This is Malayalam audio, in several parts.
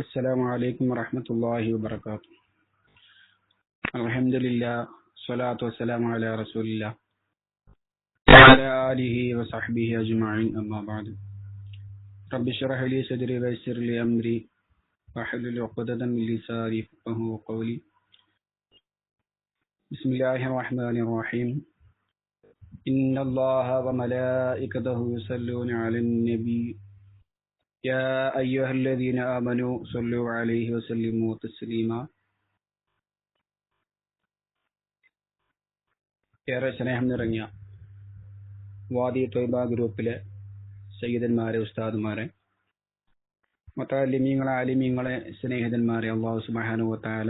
السلام عليكم ورحمة الله وبركاته. الحمد لله الصلاة والسلام على رسول الله. وعلى آله وصحبه أجمعين أما بعد. رب اشرح لي صدري ويسر لي أمري. واحلل عقدة من لساني يفقهوا قولي. بسم الله الرحمن الرحيم. إن الله وملائكته يصلون على النبي. يا أيها الذين آمنوا صلوا عليه وسلموا تسليما ഏറെ സ്നേഹം നിറഞ്ഞ വാദി തൊയ്ബ ഗ്രൂപ്പിലെ സയ്യിദന്മാരെ ഉസ്താദുമാരെ മത്താലിമീങ്ങളെ ആലിമീങ്ങളെ സ്നേഹിതന്മാരെ അള്ളാഹു സുബാനുവത്താല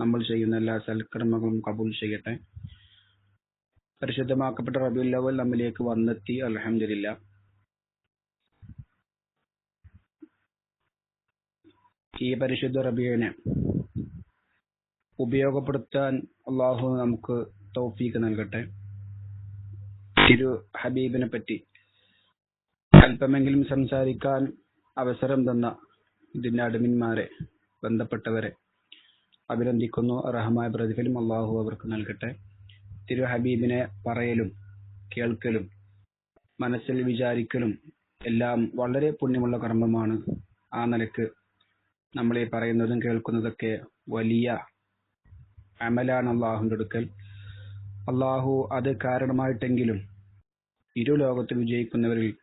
നമ്മൾ ചെയ്യുന്ന എല്ലാ സൽക്കർമ്മങ്ങളും കബൂൽ ചെയ്യട്ടെ പരിശുദ്ധമാക്കപ്പെട്ട റബിയുൽ അവൽ നമ്മിലേക്ക് വന്നെത്തി അലഹമില്ല ഈ പരിശുദ്ധ റബിയനെ ഉപയോഗപ്പെടുത്താൻ അള്ളാഹു നമുക്ക് തൗഫീക്ക് നൽകട്ടെ. തിരു ഹബീബിനെ പറ്റി അല്പമെങ്കിലും സംസാരിക്കാൻ അവസരം തന്ന ഇതിന്റെ അടിമന്മാരെ ബന്ധപ്പെട്ടവരെ അഭിനന്ദിക്കുന്നു. അർഹമായ പ്രതിഫലം അള്ളാഹു അവർക്ക് നൽകട്ടെ. തിരു ഹബീബിനെ പറയലും കേൾക്കലും മനസ്സിൽ വിചാരിക്കലും എല്ലാം വളരെ പുണ്യമുള്ള കർമ്മമാണ് ആ നിലയ്ക്ക് നമ്മൾ ഈ പറയുന്നതും കേൾക്കുന്നതൊക്കെ വലിയ അമലാണ് അള്ളാഹുന്റെ അടുക്കൽ. അള്ളാഹു അത് കാരണമായിട്ടെങ്കിലും ഇരു ലോകത്ത് വിജയിക്കുന്നവരിൽ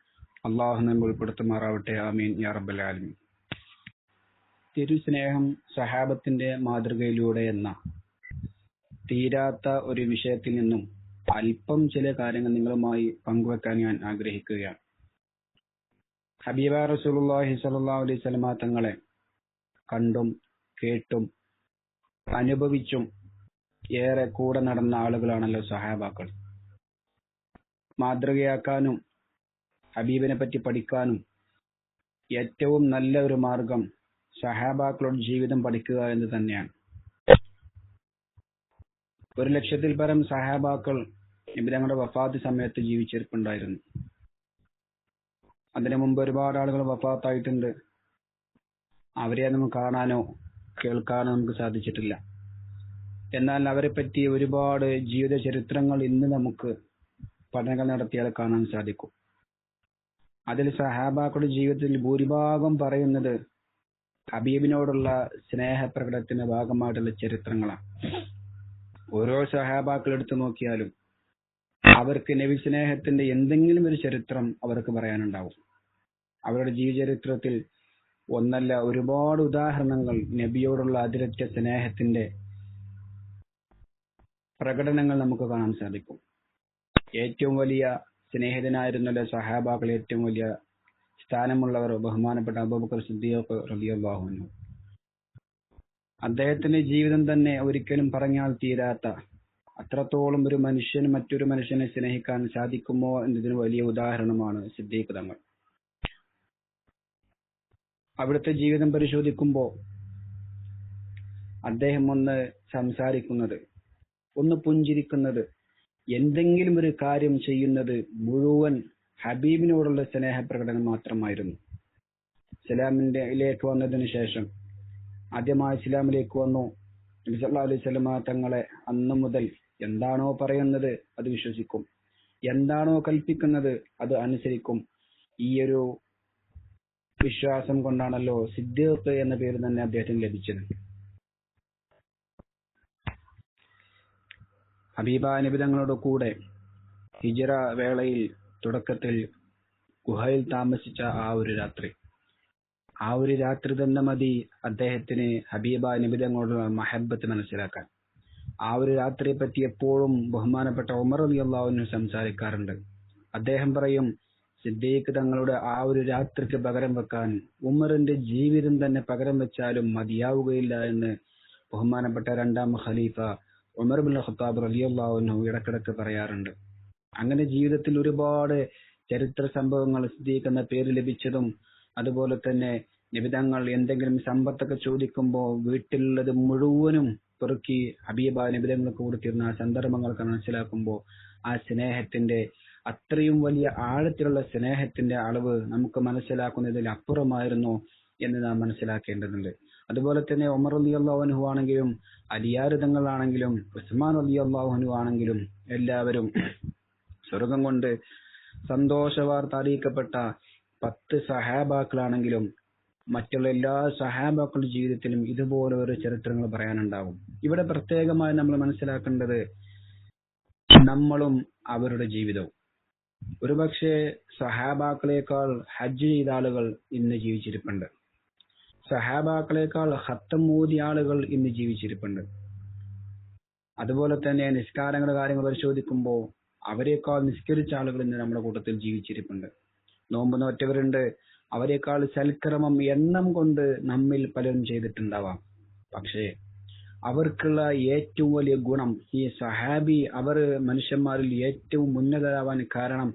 അള്ളാഹു നമ്മെ ഉൾപ്പെടുത്തുമാറാവട്ടെ. ആമീൻ. യാ റബ്ബൽ ആലമീൻ. തിരുസ്നേഹം സഹാബത്തിന്റെ മാതൃകയിലൂടെ എന്ന തീരാത്ത ഒരു വിഷയത്തിൽ നിന്നും അല്പം ചില കാര്യങ്ങൾ നിങ്ങളുമായി പങ്കുവെക്കാൻ ഞാൻ ആഗ്രഹിക്കുകയാണ്. ഹബീബ റസൂലുള്ളാഹി സ്വല്ലല്ലാഹു അലൈഹി വസല്ലമ തങ്ങളെ കണ്ടും കേട്ടും അനുഭവിച്ചും ഏറെ കൂടെ നടന്ന ആളുകളാണല്ലോ സഹാബാക്കൾ. മാതൃകയാക്കാനും ഹബീബിനെ പറ്റി പഠിക്കാനും ഏറ്റവും നല്ല ഒരു മാർഗം സഹാബാക്കളുടെ ജീവിതം പഠിക്കുക എന്ന് തന്നെയാണ്. ഒരു ലക്ഷത്തിൽ പരം സഹാബാക്കൾ ഇവരങ്ങളുടെ വഫാത്ത് സമയത്ത് ജീവിച്ചിരിപ്പുണ്ടായിരുന്നു. അതിനു മുമ്പ് ഒരുപാട് ആളുകൾ വഫാത്തായിട്ടുണ്ട്. അവരെ നമുക്ക് കാണാനോ കേൾക്കാനോ നമുക്ക് സാധിച്ചിട്ടില്ല. എന്നാൽ അവരെ പറ്റി ഒരുപാട് ജീവിത ചരിത്രങ്ങൾ ഇന്ന് നമുക്ക് പഠനങ്ങൾ നടത്തിയാൽ കാണാൻ സാധിക്കും. അതിൽ സഹാബാക്കളുടെ ജീവിതത്തിൽ ഭൂരിഭാഗം പറയുന്നത് ഹബീബിനോടുള്ള സ്നേഹപ്രകടനത്തിന്റെ ഭാഗമായിട്ടുള്ള ചരിത്രങ്ങളാണ്. ഓരോ സഹാബാക്കൾ എടുത്തു നോക്കിയാലും അവർക്ക് നബി സ്നേഹത്തിന്റെ എന്തെങ്കിലും ഒരു ചരിത്രം അവർക്ക് പറയാനുണ്ടാവും. അവരുടെ ജീവചരിത്രത്തിൽ ഒന്നല്ല ഒരുപാട് ഉദാഹരണങ്ങൾ നബിയോടുള്ള അതിരറ്റ സ്നേഹത്തിന്റെ പ്രകടനങ്ങൾ നമുക്ക് കാണാൻ സാധിക്കും. ഏറ്റവും വലിയ സ്നേഹിതനായിരുന്നല്ലോ സഹാബാക്കൾ ഏറ്റവും വലിയ സ്ഥാനമുള്ളവർ ബഹുമാനപ്പെട്ട അബൂബക്കർ സിദ്ദീഖ് അൻഹു. അദ്ദേഹത്തിന്റെ ജീവിതം തന്നെ ഒരിക്കലും പറഞ്ഞാൽ തീരാത്ത അത്രത്തോളം ഒരു മനുഷ്യന് മറ്റൊരു മനുഷ്യനെ സ്നേഹിക്കാൻ സാധിക്കുമോ എന്നതിന് വലിയ ഉദാഹരണമാണ് സിദ്ദീഖ് തങ്ങൾ. അവിടുത്തെ ജീവിതം പരിശോധിക്കുമ്പോൾ അദ്ദേഹം ഒന്ന് സംസാരിക്കുന്നത് ഒന്ന് പുഞ്ചിരിക്കുന്നത് എന്തെങ്കിലും ഒരു കാര്യം ചെയ്യുന്നത് മുഴുവൻ ഹബീബിനോടുള്ള സ്നേഹപ്രകടനം മാത്രമായിരുന്നു. ഇസ്ലാമിന്റെ ഇലേക്ക് വന്നതിന് ശേഷം ആദ്യമായി ഇസ്ലാമിലേക്ക് വന്നു. അലൈഹി വസല്ലമ തങ്ങളെ അന്ന് മുതൽ എന്താണോ പറയുന്നത് അത് വിശ്വസിക്കും. എന്താണോ കൽപ്പിക്കുന്നത് അത് അനുസരിക്കും. ഈ ഒരു വിശ്വാസം കൊണ്ടാണല്ലോ സിദ്ദീഖ് എന്ന പേര് തന്നെ അദ്ദേഹത്തിന് ലഭിച്ചത്. ഹബീബ നിബിതങ്ങളോട് കൂടെ ഹിജറ വേളയിൽ തുടക്കത്തിൽ ഗുഹയിൽ താമസിച്ച ആ ഒരു രാത്രി. ആ ഒരു രാത്രി തന്നെ മതി അദ്ദേഹത്തിന് ഹബീബ നിബിതങ്ങളോടുള്ള മഹബത്ത് മനസ്സിലാക്കാൻ. ആ ഒരു രാത്രിയെ പറ്റി എപ്പോഴും ബഹുമാനപ്പെട്ട ഉമർ അലി അള്ളാഹുവിനും സംസാരിക്കാറുണ്ട്. അദ്ദേഹം പറയും സിദ്ദീഖ് തങ്ങളുടെ ആ ഒരു രാത്രിക്ക് പകരം വെക്കാൻ ഉമറിന്റെ ജീവിതം തന്നെ പകരം വെച്ചാലും മതിയാവുകയില്ല എന്ന് ബഹുമാനപ്പെട്ട രണ്ടാം ഖലീഫ ഉമർ ബിൻ ഖത്താബ് റലിയല്ലാഹുനു ഇടക്കിടക്ക് പറയാറുണ്ട്. അങ്ങനെ ജീവിതത്തിൽ ഒരുപാട് ചരിത്ര സംഭവങ്ങൾ സിദ്ദീഖ് എന്ന പേര് ലഭിച്ചതും അതുപോലെ തന്നെ നിബിതങ്ങൾ എന്തെങ്കിലും സമ്പത്തൊക്കെ ചോദിക്കുമ്പോൾ വീട്ടിലുള്ളത് മുഴുവനും പെറുക്കി ഹബീബ നിബിതങ്ങൾക്ക് കൊടുത്തിരുന്ന ആ സന്ദർഭങ്ങളൊക്കെ മനസ്സിലാക്കുമ്പോൾ ആ സ്നേഹത്തിന്റെ അത്രയും വലിയ ആഴത്തിലുള്ള സ്നേഹത്തിന്റെ അളവ് നമുക്ക് മനസ്സിലാക്കുന്നതിൽ അപ്പുറമായിരുന്നു എന്ന് നാം മനസ്സിലാക്കേണ്ടതുണ്ട്. അതുപോലെ തന്നെ ഉമർ അലി അള്ളാഹുനു ആണെങ്കിലും അലിയാർ തങ്ങളാണെങ്കിലും ഉസ്മാൻ അലി അള്ളാഹുനു ആണെങ്കിലും എല്ലാവരും സ്വർഗം കൊണ്ട് സന്തോഷ വാർത്ത അറിയിക്കപ്പെട്ട പത്ത് സഹാബാക്കളാണെങ്കിലും മറ്റുള്ള എല്ലാ സഹാബാക്കളുടെ ജീവിതത്തിലും ഇതുപോലെ ഒരു ചരിത്രങ്ങൾ പറയാനുണ്ടാവും. ഇവിടെ പ്രത്യേകമായി നമ്മൾ മനസ്സിലാക്കേണ്ടത് നമ്മളും അവരുടെ ജീവിതവും. ഒരുപക്ഷെ സഹാബാക്കളെക്കാൾ ഹജ്ജ് ചെയ്ത ആളുകൾ ഇന്ന് ജീവിച്ചിരിപ്പുണ്ട്. സഹാബാക്കളെക്കാൾ ഹത്തം മൂതിയ ആളുകൾ ഇന്ന് ജീവിച്ചിരിപ്പുണ്ട്. അതുപോലെ തന്നെ നിസ്കാരങ്ങളുടെ കാര്യങ്ങൾ പരിശോധിക്കുമ്പോൾ അവരെക്കാൾ നിസ്കരിച്ച ആളുകൾ ഇന്ന് നമ്മുടെ കൂട്ടത്തിൽ ജീവിച്ചിരിപ്പുണ്ട്. നോമ്പ് നോറ്റവരുണ്ട് അവരെക്കാൾ സൽക്രമം എണ്ണം കൊണ്ട് നമ്മിൽ പലരും ചെയ്തിട്ടുണ്ടാവാം. പക്ഷേ അവർക്കുള്ള ഏറ്റവും വലിയ ഗുണം ഈ സഹാബി അവർ മനുഷ്യന്മാരിൽ ഏറ്റവും ഉന്നതരാവാൻ കാരണം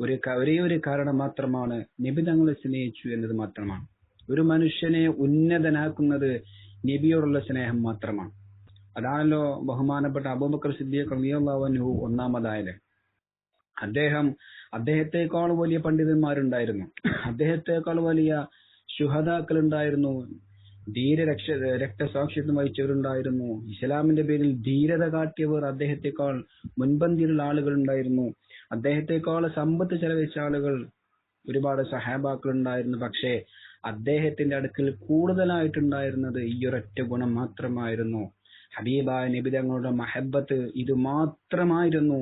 ഒരു ഒരേ ഒരു കാരണം മാത്രമാണ് നിബിതങ്ങളെ സ്നേഹിച്ചു എന്നത് മാത്രമാണ്. ഒരു മനുഷ്യനെ ഉന്നതനാക്കുന്നത് നബിയോടുള്ള സ്നേഹം മാത്രമാണ്. അതാണല്ലോ ബഹുമാനപ്പെട്ട അബൂബക്കർ സിദ്ദീഖ് റളിയല്ലാഹു ഒന്നാമതായത്. അദ്ദേഹം അദ്ദേഹത്തെക്കാൾ വലിയ പണ്ഡിതന്മാരുണ്ടായിരുന്നു. അദ്ദേഹത്തെക്കാൾ വലിയ ശുഹതാക്കൾ ഉണ്ടായിരുന്നു ധീര രക്തസാക്ഷിത്വം വഹിച്ചവരുണ്ടായിരുന്നു. ഇസ്ലാമിന്റെ പേരിൽ ധീരത കാട്ടിയവർ അദ്ദേഹത്തെക്കാൾ മുൻപന്തിയിലുള്ള ആളുകൾ ഉണ്ടായിരുന്നു അദ്ദേഹത്തെക്കാൾ സമ്പത്ത് ചെലവഴിച്ച ആളുകൾ ഒരുപാട് സഹാബാക്കൾ ഉണ്ടായിരുന്നു പക്ഷേ അദ്ദേഹത്തിന്റെ അടുക്കൽ കൂടുതലായിട്ടുണ്ടായിരുന്നത് ഈ ഒരൊറ്റ ഗുണം മാത്രമായിരുന്നു. ഹബീബ നബി തങ്ങളുടെ മഹബത്ത് ഇത് മാത്രമായിരുന്നു.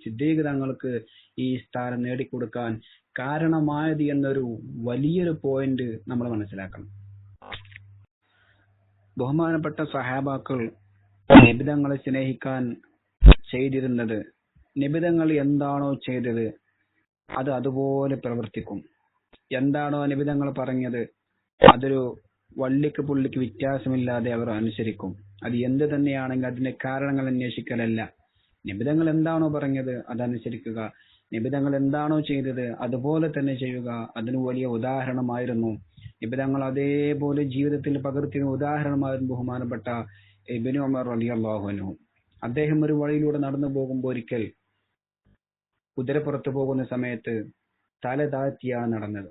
സിദ്ദീഖ് തങ്ങൾക്ക് ഈ സ്ഥാനം നേടിക്കൊടുക്കാൻ കാരണമായത് എന്നൊരു വലിയൊരു പോയിന്റ് നമ്മൾ മനസ്സിലാക്കണം. ബഹുമാനപ്പെട്ട സഹാബാക്കൾ നിബിതങ്ങളെ സ്നേഹിക്കാൻ ചെയ്തിരുന്നത്. നിബിതങ്ങൾ എന്താണോ ചെയ്തത് അത് അതുപോലെ പ്രവർത്തിക്കും. എന്താണോ നിബിതങ്ങൾ പറഞ്ഞത് അതൊരു വള്ളിക്ക് പുള്ളിക്ക് വ്യത്യാസമില്ലാതെ അവർ അനുസരിക്കും. അത് എന്ത് തന്നെയാണെങ്കിൽ അതിന്റെ കാരണങ്ങൾ അന്വേഷിക്കലല്ല. നിബിതങ്ങൾ എന്താണോ പറഞ്ഞത് അതനുസരിക്കുക. നിബിതങ്ങൾ എന്താണോ ചെയ്തത് അതുപോലെ തന്നെ ചെയ്യുക. അതിന് വലിയ ഉദാഹരണമായിരുന്നു നിബിതങ്ങൾ അതേപോലെ ജീവിതത്തിൽ പകർത്തിയ ഉദാഹരണമായിരുന്നു ബഹുമാനപ്പെട്ട ഇബിനു അമർ അലി അള്ളാഹുനു അദ്ദേഹം ഒരു വഴിയിലൂടെ നടന്നു പോകുമ്പോൾ ഒരിക്കൽ കുതിരപ്പുറത്ത് പോകുന്ന സമയത്ത് തല താഴ്ത്തിയാണ് നടന്നത്.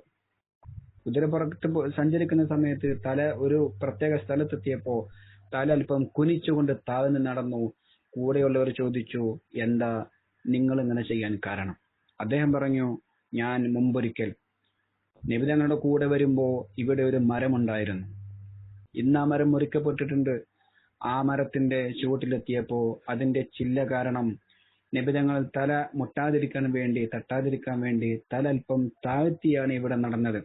കുതിരപ്പുറത്ത് സഞ്ചരിക്കുന്ന സമയത്ത് തല ഒരു പ്രത്യേക സ്ഥലത്തെത്തിയപ്പോ തല അല്പം കുനിച്ചുകൊണ്ട് താഴ്ന്ന് നടന്നു. കൂടെയുള്ളവർ ചോദിച്ചു എന്താ നിങ്ങൾ ഇങ്ങനെ ചെയ്യാൻ കാരണം? അദ്ദേഹം പറഞ്ഞു ഞാൻ മുമ്പൊരിക്കൽ നിബിതങ്ങളുടെ കൂടെ വരുമ്പോൾ ഇവിടെ ഒരു മരമുണ്ടായിരുന്നു. ഇന്ന് ആ മരം മുറിക്കപ്പെട്ടിട്ടുണ്ട്. ആ മരത്തിന്റെ ചുവട്ടിലെത്തിയപ്പോ അതിന്റെ ചില്ല കാരണം നിബിതങ്ങൾ തല മുട്ടാതിരിക്കാൻ വേണ്ടി തട്ടാതിരിക്കാൻ വേണ്ടി തല അല്പം താഴ്ത്തിയാണ് ഇവിടെ നടന്നത്.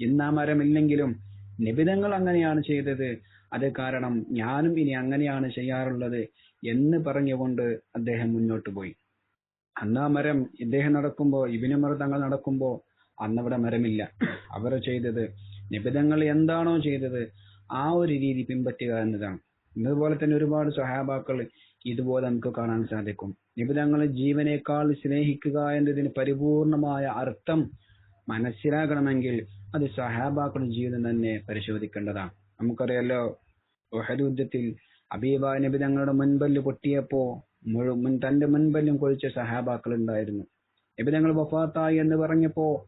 ഇന്ന് ആ മരമില്ലെങ്കിലും നിബിതങ്ങൾ അങ്ങനെയാണ് ചെയ്തത്. അത് കാരണം ഞാനും ഇനി അങ്ങനെയാണ് ചെയ്യാറുള്ളത് എന്ന് പറഞ്ഞുകൊണ്ട് അദ്ദേഹം മുന്നോട്ട് പോയി. അന്ന് മരം ഇദ്ദേഹം നടക്കുമ്പോ ഇബിനുമർ തങ്ങൾ നടക്കുമ്പോ അന്നവിടെ മരമില്ല. അവർ ചെയ്തത് നിബിതങ്ങൾ എന്താണോ ചെയ്തത് ആ ഒരു രീതി പിൻപറ്റുക എന്നതാണ്. ഇതുപോലെ തന്നെ ഒരുപാട് സഹാബാക്കൾ ഇതുപോലെ നമുക്ക് കാണാൻ സാധിക്കും. നിബിതങ്ങൾ ജീവനേക്കാൾ സ്നേഹിക്കുക എന്നതിന് പരിപൂർണമായ അർത്ഥം മനസ്സിലാകണമെങ്കിൽ അത് സഹാബാക്കളുടെ ജീവിതം തന്നെ പരിശോധിക്കേണ്ടതാണ്. നമുക്കറിയാലോ യുദ്ധത്തിൽ അബീബ നബി തങ്ങളുടെ മുൻപല്ല് പൊട്ടിയപ്പോ മുഴു തന്റെ മുൻപല്ലും കൊഴിച്ച സഹാബാക്കൾ ഉണ്ടായിരുന്നു. നബി വഫാത്തായി എന്ന് പറഞ്ഞപ്പോ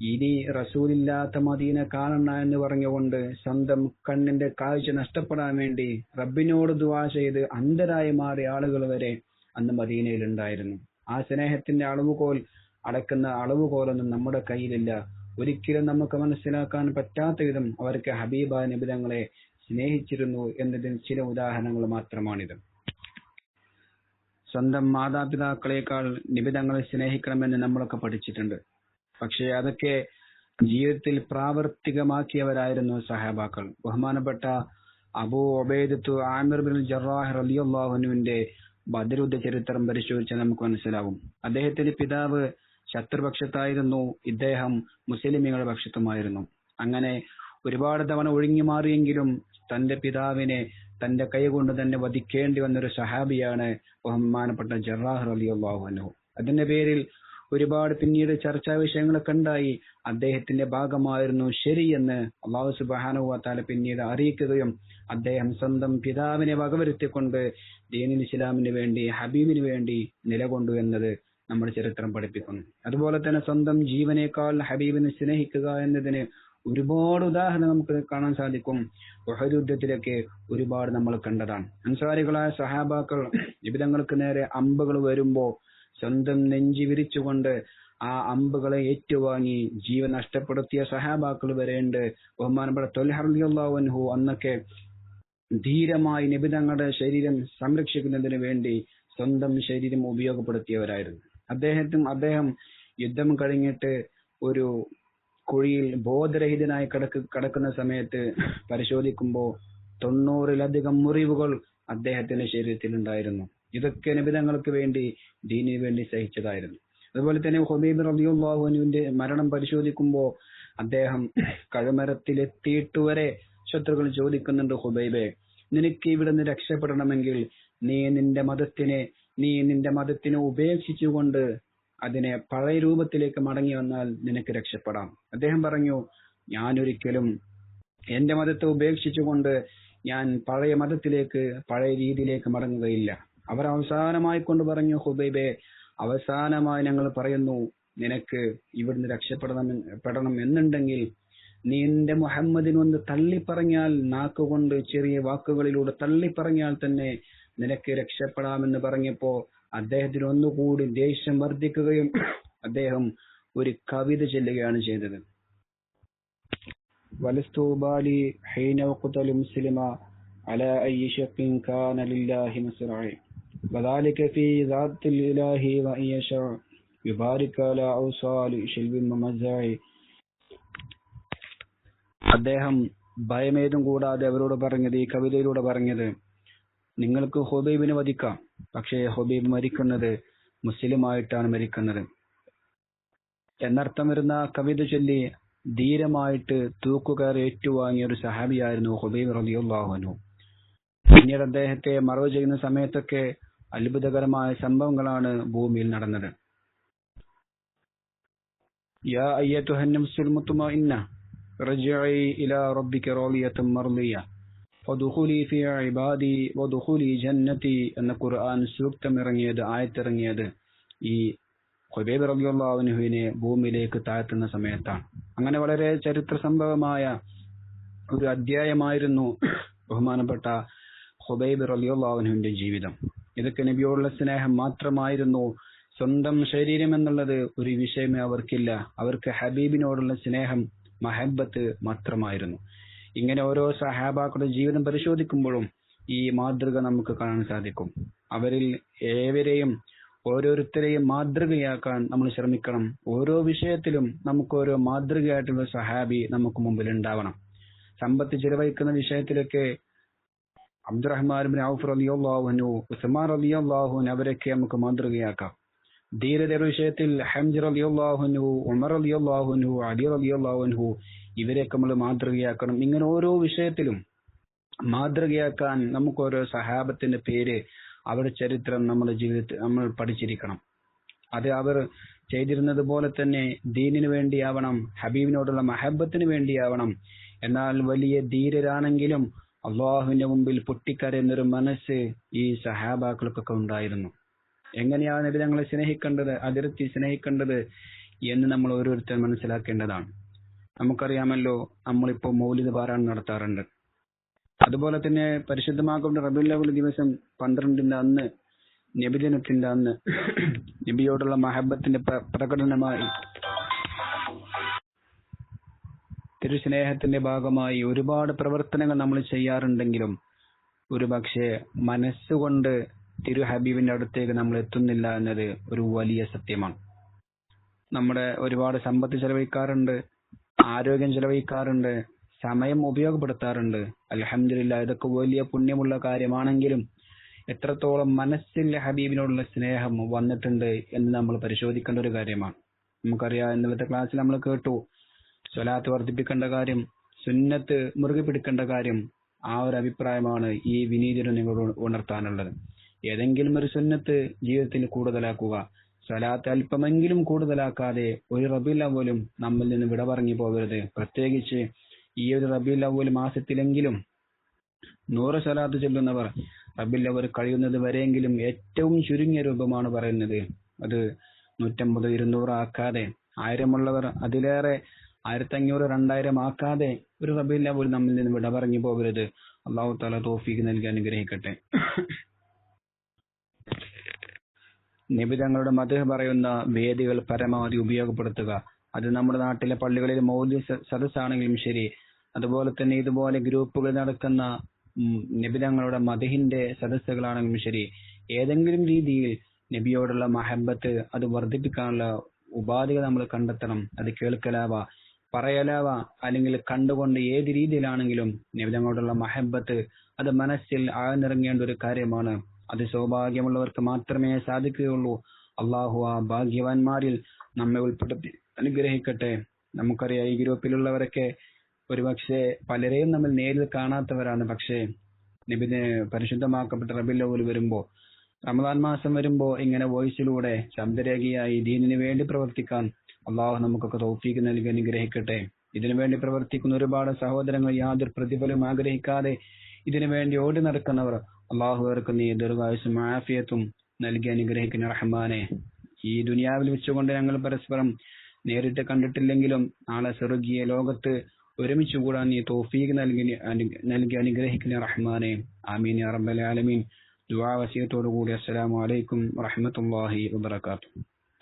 ഇനി റസൂലില്ലാത്ത മദീന കാണണ എന്ന് പറഞ്ഞുകൊണ്ട് സ്വന്തം കണ്ണിന്റെ കാഴ്ച നഷ്ടപ്പെടാൻ വേണ്ടി റബ്ബിനോട് ദുവാ ചെയ്ത് അന്ധരായി മാറിയ ആളുകൾ വരെ അന്ന് മദീനയിൽ ഉണ്ടായിരുന്നു ആ സ്നേഹത്തിന്റെ അളവുകോൽ അടക്കുന്ന അളവുകോലൊന്നും നമ്മുടെ കയ്യിലില്ല. ഒരിക്കലും നമുക്ക് മനസ്സിലാക്കാൻ പറ്റാത്ത വിധം അവർക്ക് ഹബീബ നിബിതങ്ങളെ സ്നേഹിച്ചിരുന്നു എന്നതിന് ചില ഉദാഹരണങ്ങൾ മാത്രമാണിത്. സ്വന്തം മാതാപിതാക്കളെക്കാൾ നിബിതങ്ങളെ സ്നേഹിക്കണമെന്ന് നമ്മളൊക്കെ പഠിച്ചിട്ടുണ്ട്. പക്ഷേ അതൊക്കെ ജീവിതത്തിൽ പ്രാവർത്തികമാക്കിയവരായിരുന്നു സഹാബാക്കൾ. ബഹുമാനപ്പെട്ട Abu Ubaidah Amir bin Jarrah ചരിത്രം പരിശോധിച്ചാൽ നമുക്ക് മനസ്സിലാവും. അദ്ദേഹത്തിന്റെ പിതാവ് ശത്രുപക്ഷത്തായിരുന്നു. ഇദ്ദേഹം മുസ്ലിമുകളുടെ പക്ഷത്തുമായിരുന്നു. അങ്ങനെ ഒരുപാട് തവണ ഒഴുങ്ങി മാറിയെങ്കിലും തന്റെ പിതാവിനെ തന്റെ കൈ കൊണ്ട് തന്നെ വധിക്കേണ്ടി വന്നൊരു സഹാബിയാണ് ബഹുമാനപ്പെട്ട ജറാഹ് റലിയുള്ളാഹു അനു അതിന്റെ പേരിൽ ഒരുപാട് പിന്നീട് ചർച്ചാ വിഷയങ്ങളൊക്കെ ഉണ്ടായി. അദ്ദേഹത്തിന്റെ ഭാഗമായിരുന്നു ശരിയെന്ന് അള്ളാഹു സുബാനുവാത്താല പിന്നീട് അറിയിക്കുകയും അദ്ദേഹം സ്വന്തം പിതാവിനെ വകവരുത്തിക്കൊണ്ട് ദീനുൽ ഇസ്ലാമിന് വേണ്ടി ഹബീബിന് വേണ്ടി നിലകൊണ്ടു എന്നത് നമ്മുടെ ചരിത്രം പഠിപ്പിക്കുന്നു. അതുപോലെ തന്നെ സ്വന്തം ജീവനേക്കാൾ ഹബീബിനെ സ്നേഹിക്കുക എന്നതിന് ഒരുപാട് ഉദാഹരണം നമുക്ക് കാണാൻ സാധിക്കും. ബഹുരുദ്ധത്തിലൊക്കെ ഒരുപാട് നമ്മൾ കണ്ടതാണ്. അൻസാരികളായ സഹാബാക്കൾ വിവിധങ്ങൾക്ക് നേരെ അമ്പുകൾ വരുമ്പോ സ്വന്തം നെഞ്ചി വിരിച്ചുകൊണ്ട് ആ അമ്പുകളെ ഏറ്റുവാങ്ങി ജീവൻ നഷ്ടപ്പെടുത്തിയ സഹാബാക്കൾ വരെയുണ്ട്. ബഹുമാനപ്പെട്ട തൊൽഹർലിയുള്ളാവൻഹു അന്നൊക്കെ ധീരമായി നിബിതങ്ങളുടെ ശരീരം സംരക്ഷിക്കുന്നതിന് വേണ്ടി സ്വന്തം ശരീരം ഉപയോഗപ്പെടുത്തിയവരായിരുന്നു. അദ്ദേഹത്തും അദ്ദേഹം യുദ്ധം കഴിഞ്ഞിട്ട് ഒരു കുഴിയിൽ ബോധരഹിതനായി കിടക്ക് കിടക്കുന്ന സമയത്ത് പരിശോധിക്കുമ്പോൾ തൊണ്ണൂറിലധികം മുറിവുകൾ അദ്ദേഹത്തിന്റെ ശരീരത്തിൽ ഉണ്ടായിരുന്നു ഇതൊക്കെ നിബിതങ്ങൾക്ക് വേണ്ടി ദീനിന് വേണ്ടി സഹിച്ചതായിരുന്നു. അതുപോലെ തന്നെ ഹുബൈബ് റബിയുള്ളാഹുവിന്റെ മരണം പരിശോധിക്കുമ്പോൾ അദ്ദേഹം കഴുമരത്തിലെത്തിയിട്ട് വരെ ശത്രുക്കൾ ചോദിക്കുന്നുണ്ട് ഹുബൈബെ നിനക്ക് ഇവിടുന്ന് രക്ഷപ്പെടണമെങ്കിൽ നീ നിന്റെ മതത്തിനെ നീ നിന്റെ മതത്തിനെ ഉപേക്ഷിച്ചുകൊണ്ട് അതിനെ പഴയ രൂപത്തിലേക്ക് മടങ്ങി വന്നാൽ നിനക്ക് രക്ഷപ്പെടാം. അദ്ദേഹം പറഞ്ഞു ഞാനൊരിക്കലും എന്റെ മതത്തെ ഉപേക്ഷിച്ചുകൊണ്ട് ഞാൻ പഴയ മതത്തിലേക്ക് പഴയ രീതിയിലേക്ക് മടങ്ങുകയില്ല. അവർ അവസാനമായി കൊണ്ട് പറഞ്ഞു ഹുബൈബെ അവസാനമായി ഞങ്ങൾ പറയുന്നു നിനക്ക് ഇവിടുന്ന് രക്ഷപ്പെടണം പെടണം എന്നുണ്ടെങ്കിൽ നീ എന്റെ മുഹമ്മദിനൊന്ന് തള്ളിപ്പറഞ്ഞാൽ നാക്കുകൊണ്ട് ചെറിയ വാക്കുകളിലൂടെ തള്ളിപ്പറഞ്ഞാൽ തന്നെ നിനക്ക് രക്ഷപ്പെടാമെന്ന് പറഞ്ഞപ്പോ അദ്ദേഹത്തിന് ഒന്നുകൂടി ദേഷ്യം വർദ്ധിക്കുകയും അദ്ദേഹം ഒരു കവിത ചെല്ലുകയാണ് ചെയ്തത്. വലസ്തൂബാലി ഹൈനവക്കുതൽ മുസ്ലിമ അല ഐ ഷക്കിൻ കാനലില്ലാഹി മസ്റായി وذلك في ذات الإله وإن يشاء يبارك على أوصال شلب ومزاعي അദ്ദേഹം ഭയമേതും കൂടാതെ അവരോട് പറഞ്ഞത് ഈ കവിതയിലൂടെ പറഞ്ഞത് നിങ്ങൾക്ക് ഹുബൈബിനെ വധിക്കാം പക്ഷേ ഹുബൈബ് മരിക്കുന്നത് മുസ്ലിമായിട്ടാണ് മരിക്കുന്നത് എന്നർത്ഥം വരുന്ന കവിത ചൊല്ലി ധീരമായിട്ട് തൂക്കുകയർ ഏറ്റുവാങ്ങിയ ഒരു സഹാബിയായിരുന്നു ഹുബൈബ് റലിയുള്ളാഹുനു പിന്നീട് അദ്ദേഹത്തെ മറവ് ചെയ്യുന്ന സമയത്തൊക്കെ അത്ഭുതകരമായ സംഭവങ്ങളാണ് ഭൂമിയിൽ നടന്നത്. യാ റജിഇ ഇലാ റബ്ബിക ഫദുഖുലി ഫീ ഇബാദി വദുഖുലി ജന്നതി എന്ന ഖുർആൻ സൂക്തം ആയത്തിറങ്ങിയത് ഈ ഹുബൈബ് റബിയുള്ളാഹുവിനെ ഭൂമിയിലേക്ക് താഴ്ത്തുന്ന സമയത്താണ്. അങ്ങനെ വളരെ ചരിത്ര സംഭവമായ ഒരു അധ്യായമായിരുന്നു ബഹുമാനപ്പെട്ട ഖുബൈബ് റബിയുള്ളാഹുവിന്റെ ജീവിതം. ഇതൊക്കെ നബിയോടുള്ള സ്നേഹം മാത്രമായിരുന്നു. സ്വന്തം ശരീരം എന്നുള്ളത് ഒരു വിഷയമേ അവർക്കില്ല. അവർക്ക് ഹബീബിനോടുള്ള സ്നേഹം മഹബത്ത് മാത്രമായിരുന്നു. ഇങ്ങനെ ഓരോ സഹാബാക്കളുടെ ജീവിതം പരിശോധിക്കുമ്പോഴും ഈ മാതൃക നമുക്ക് കാണാൻ സാധിക്കും. അവരിൽ ഏവരെയും ഓരോരുത്തരെയും മാതൃകയാക്കാൻ നമ്മൾ ശ്രമിക്കണം. ഓരോ വിഷയത്തിലും നമുക്ക് ഓരോ മാതൃകയായിട്ടുള്ള സഹാബി നമുക്ക് മുമ്പിൽ ഉണ്ടാവണം സമ്പത്ത് ചിലവഴിക്കുന്ന വിഷയത്തിലൊക്കെ അബ്ദുറഹ്മാൻ ഔഫ് റലിയുള്ളാഹുനു ഉസ്മാൻ റലിയുള്ളാഹുൻ അവരൊക്കെ നമുക്ക് മാതൃകയാക്കാം. ധീരതയുടെ വിഷയത്തിൽ ഹംജ് റലിയുള്ളാഹുനു ഉമർ റലിയുള്ളാഹുനു അലി റലിയുള്ളാഹുനു ഇവരെയൊക്കെ നമ്മൾ മാതൃകയാക്കണം. ഇങ്ങനെ ഓരോ വിഷയത്തിലും മാതൃകയാക്കാൻ നമുക്ക് ഓരോ സഹാബത്തിന്റെ പേര് അവരുടെ ചരിത്രം നമ്മുടെ ജീവിതത്തിൽ നമ്മൾ പഠിച്ചിരിക്കണം. അത് അവർ ചെയ്തിരുന്നത് പോലെ തന്നെ ദീനിനു വേണ്ടിയാവണം ഹബീബിനോടുള്ള മഹബത്തിന് വേണ്ടിയാവണം. എന്നാൽ വലിയ ധീരരാണെങ്കിലും അള്ളാഹുവിന്റെ മുമ്പിൽ പൊട്ടിക്കരയുന്നൊരു മനസ്സ് ഈ സഹാബാക്കൾക്കൊക്കെ ഉണ്ടായിരുന്നു. എങ്ങനെയാണ് നബി ഞങ്ങളെ സ്നേഹിക്കേണ്ടത് അതിർത്തി സ്നേഹിക്കേണ്ടത് എന്ന് നമ്മൾ ഓരോരുത്തർ മനസ്സിലാക്കേണ്ടതാണ്. നമുക്കറിയാമല്ലോ നമ്മളിപ്പോ മൗലിക പാരായണം നടത്താറുണ്ട്. അതുപോലെ തന്നെ പരിശുദ്ധമാക്കുന്ന റബിയുൽ ദിവസം പന്ത്രണ്ടിന്റെ അന്ന് നബിദിനത്തിന്റെ അന്ന് നബിയോടുള്ള മഹബത്തിന്റെ പ്രകടനമായി തിരുസ്നേഹത്തിന്റെ ഭാഗമായി ഒരുപാട് പ്രവർത്തനങ്ങൾ നമ്മൾ ചെയ്യാറുണ്ടെങ്കിലും ഒരു പക്ഷേ മനസ്സുകൊണ്ട് തിരു ഹബീബിന്റെ അടുത്തേക്ക് നമ്മൾ എത്തുന്നില്ല എന്നത് ഒരു വലിയ സത്യമാണ്. നമ്മുടെ ഒരുപാട് സമ്പത്ത് ചെലവഴിക്കാറുണ്ട് ആരോഗ്യം ചെലവഴിക്കാറുണ്ട് സമയം ഉപയോഗപ്പെടുത്താറുണ്ട്. അലഹമില്ല ഇതൊക്കെ വലിയ പുണ്യമുള്ള കാര്യമാണെങ്കിലും എത്രത്തോളം മനസ്സിൽ ഹബീബിനോടുള്ള സ്നേഹം വന്നിട്ടുണ്ട് എന്ന് നമ്മൾ പരിശോധിക്കേണ്ട ഒരു കാര്യമാണ്. നമുക്കറിയാം ഇന്നലത്തെ ക്ലാസ്സിൽ നമ്മൾ കേട്ടു സ്വലാത്ത് വർദ്ധിപ്പിക്കേണ്ട കാര്യം സുന്നത്ത് മുറുകെ പിടിക്കേണ്ട കാര്യം ആ ഒരു അഭിപ്രായമാണ് ഈ വിനീതിന് നിങ്ങളോട് ഉണർത്താനുള്ളത്. ഏതെങ്കിലും ഒരു സുന്നത്ത് ജീവിതത്തിൽ കൂടുതലാക്കുക സ്വലാത്ത് അല്പമെങ്കിലും കൂടുതലാക്കാതെ ഒരു റബീൽ അവലും നമ്മിൽ നിന്ന് വിട പറഞ്ഞു പോകരുത്. പ്രത്യേകിച്ച് ഈ ഒരു റബീൽ അവൽ മാസത്തിലെങ്കിലും നൂറ് സ്വലാത്ത് ചൊല്ലുന്നവർ റബീൽ അവർ കഴിയുന്നത് വരെയെങ്കിലും ഏറ്റവും ചുരുങ്ങിയ രൂപമാണ് പറയുന്നത്. അത് നൂറ്റമ്പത് ഇരുന്നൂറ് ആക്കാതെ ആയിരമുള്ളവർ അതിലേറെ ആയിരത്തി അഞ്ഞൂറ് രണ്ടായിരം ആക്കാതെ ഒരു റബീൽ പോലും നമ്മിൽ നിന്ന് വിട പറഞ്ഞു പോകരുത്. അള്ളാഹു താല തോഫീക്ക് നൽകി അനുഗ്രഹിക്കട്ടെ. നിബിതങ്ങളുടെ മത പറയുന്ന വേദികൾ പരമാവധി ഉപയോഗപ്പെടുത്തുക. അത് നമ്മുടെ നാട്ടിലെ പള്ളികളിൽ മൗല്യ സദസ്സാണെങ്കിലും ശരി. അതുപോലെ തന്നെ ഇതുപോലെ ഗ്രൂപ്പുകൾ നടക്കുന്ന നിബിതങ്ങളുടെ മതഹിന്റെ സദസ്സുകളാണെങ്കിലും ശരി. ഏതെങ്കിലും രീതിയിൽ നബിയോടുള്ള മഹബത്ത് അത് വർദ്ധിപ്പിക്കാനുള്ള ഉപാധികൾ നമ്മൾ കണ്ടെത്തണം. അത് കേൾക്കലാവാ. പറയലാവാ അല്ലെങ്കിൽ കണ്ടുകൊണ്ട് ഏത് രീതിയിലാണെങ്കിലും നബിതങ്ങളോടുള്ള മഹബത്ത് അത് മനസ്സിൽ ആഴ്ന്നിറങ്ങേണ്ട ഒരു കാര്യമാണ്. അത് സൗഭാഗ്യമുള്ളവർക്ക് മാത്രമേ സാധിക്കുകയുള്ളൂ. അള്ളാഹു ആ ഭാഗ്യവാന്മാരിൽ നമ്മെ ഉൾപ്പെടുത്തി. അനുഗ്രഹിക്കട്ടെ. നമുക്കറിയാം ഈ ഗ്രൂപ്പിലുള്ളവരൊക്കെ ഒരുപക്ഷെ പലരെയും നമ്മൾ നേരിൽ കാണാത്തവരാണ്. പക്ഷേ നബിന് പരിശുദ്ധമാക്കപ്പെട്ട റബില്ലവൽ വരുമ്പോ റമദാൻ മാസം വരുമ്പോ ഇങ്ങനെ വോയിസിലൂടെ ശബ്ദരേഖയായി ദീനിന് വേണ്ടി പ്രവർത്തിക്കാൻ അള്ളാഹു നമുക്കൊക്കെ തൗഫീക്ക് നൽകി അനുഗ്രഹിക്കട്ടെ. ഇതിനുവേണ്ടി പ്രവർത്തിക്കുന്ന ഒരുപാട് സഹോദരങ്ങൾ യാതൊരു പ്രതിഫലം ആഗ്രഹിക്കാതെ ഇതിനുവേണ്ടി ഓടി നടക്കുന്നവർ അള്ളാഹു അവർക്ക് നീ ദീർഘായുസും ആഫിയത്തും നൽകി അനുഗ്രഹിക്കുന്ന റഹ്മാനെ. ഈ ദുനിയാവിൽ വെച്ചുകൊണ്ട് ഞങ്ങൾ പരസ്പരം നേരിട്ട് കണ്ടിട്ടില്ലെങ്കിലും നാളെ സ്വർഗീയ ലോകത്ത് ഒരുമിച്ച് കൂടാൻ നീ തോഫീക്ക് നൽകി നൽകി അനുഗ്രഹിക്കുന്ന റഹ്മാനെ. ആമീൻ യാ റബ്ബൽ ആലമീൻ. ദുആ വസീയത്തോടു കൂടി അസ്സലാമു അലൈക്കും വറഹമത്തല്ലാഹി വബറകാതുഹു.